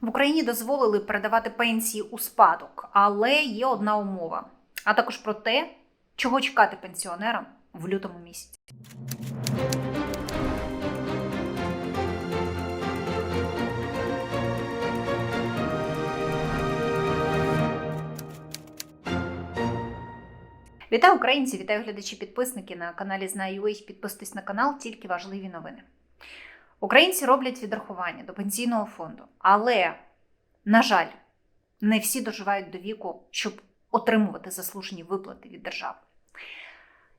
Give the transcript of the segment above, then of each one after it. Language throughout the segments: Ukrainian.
В Україні дозволили передавати пенсії у спадок, але є одна умова, а також про те, чого чекати пенсіонерам в лютому місяці. Вітаю українці, вітаю глядачі підписники на каналі Знаю.ua. Підписуйтесь на канал, тільки важливі новини. Українці роблять відрахування до пенсійного фонду, але, на жаль, не всі доживають до віку, щоб отримувати заслужені виплати від держави.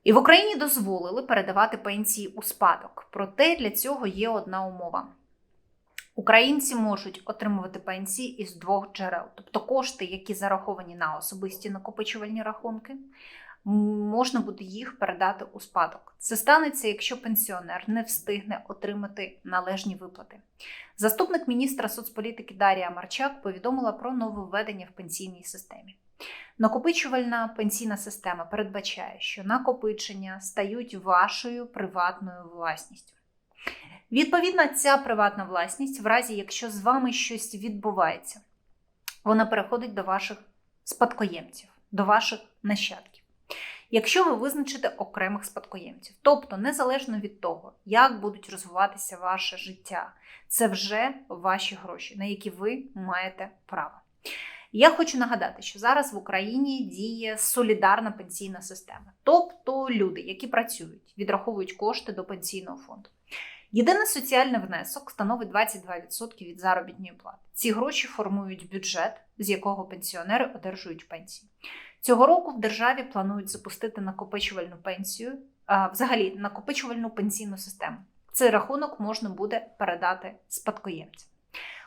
І в Україні дозволили передавати пенсії у спадок. Проте для цього є одна умова. Українці можуть отримувати пенсії із двох джерел, тобто кошти, які зараховані на особисті накопичувальні рахунки, можна буде їх передати у спадок. Це станеться, якщо пенсіонер не встигне отримати належні виплати. Заступник міністра соцполітики Дарія Марчак повідомила про нововведення в пенсійній системі. Накопичувальна пенсійна система передбачає, що накопичення стають вашою приватною власністю. Відповідно, ця приватна власність, в разі якщо з вами щось відбувається, вона переходить до ваших спадкоємців, до ваших нащадків. Якщо ви визначите окремих спадкоємців, тобто незалежно від того, як будуть розвиватися ваше життя, це вже ваші гроші, на які ви маєте право. Я хочу нагадати, що зараз в Україні діє солідарна пенсійна система, тобто люди, які працюють, відраховують кошти до пенсійного фонду. Єдиний соціальний внесок становить 22% від заробітної плати. Ці гроші формують бюджет, з якого пенсіонери одержують пенсії. Цього року в державі планують запустити накопичувальну пенсію, взагалі накопичувальну пенсійну систему. Цей рахунок можна буде передати спадкоємцям.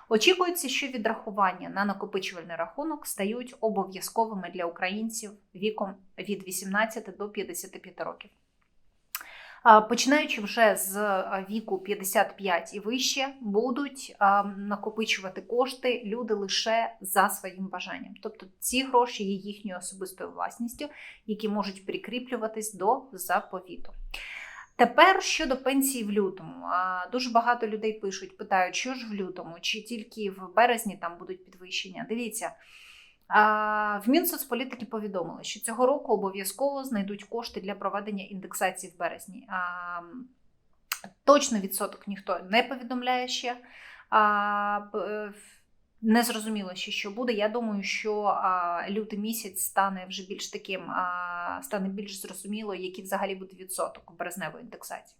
Очікується, що відрахування на накопичувальний рахунок стають обов'язковими для українців віком від 18 до 55 років. Починаючи вже з віку 55 і вище, будуть накопичувати кошти люди лише за своїм бажанням. Тобто ці гроші є їхньою особистою власністю, які можуть прикріплюватись до заповіту. Тепер щодо пенсії в лютому, дуже багато людей пишуть, питають, що ж в лютому, чи тільки в березні там будуть підвищення. Дивіться. В Мінсоцполітики повідомили, що цього року обов'язково знайдуть кошти для проведення індексації в березні. Точно відсоток ніхто не повідомляє ще. Не зрозуміло ще, що буде. Я думаю, що лютий місяць стане вже більш таким, стане більш зрозуміло, який взагалі буде відсоток березневої індексації.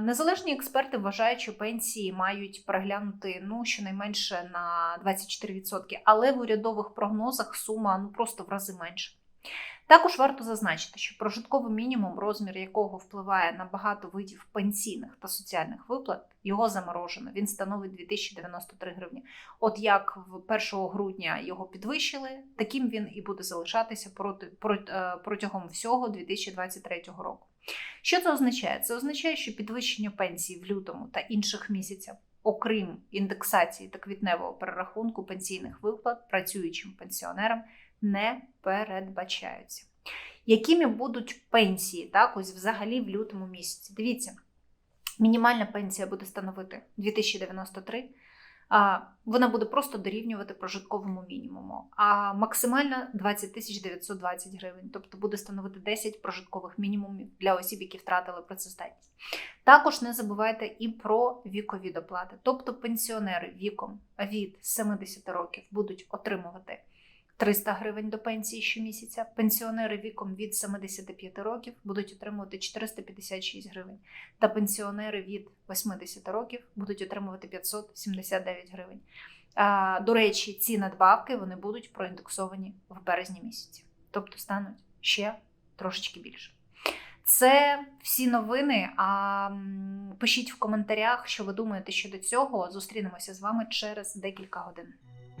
Незалежні експерти вважають, що пенсії мають переглянути ну щонайменше на 24%, але в урядових прогнозах сума ну просто в рази менше. Також варто зазначити, що прожитковий мінімум, розмір якого впливає на багато видів пенсійних та соціальних виплат, його заморожено. Він становить 2093 гривні. От як в 1 грудня його підвищили, таким він і буде залишатися проти, протягом всього 2023 року. Що це означає? Це означає, що підвищення пенсії в лютому та інших місяцях, окрім індексації та квітневого перерахунку пенсійних виплат працюючим пенсіонерам, не передбачаються. Якими будуть пенсії так, ось взагалі в лютому місяці? Дивіться, мінімальна пенсія буде становити 2093 вона буде просто дорівнювати прожитковому мінімуму, а максимальна 20 тисяч 920 гривень, тобто буде становити 10 прожиткових мінімумів для осіб, які втратили працездатність. Також не забувайте і про вікові доплати, тобто пенсіонери віком від 70 років будуть отримувати. 300 гривень до пенсії щомісяця. Пенсіонери віком від 75 років будуть отримувати 456 гривень. Та пенсіонери від 80 років будуть отримувати 579 гривень. До речі, ці надбавки вони будуть проіндексовані в березні місяці, тобто стануть ще трошечки більше. Це всі новини. А пишіть в коментарях, що ви думаєте щодо цього. Зустрінемося з вами через декілька годин.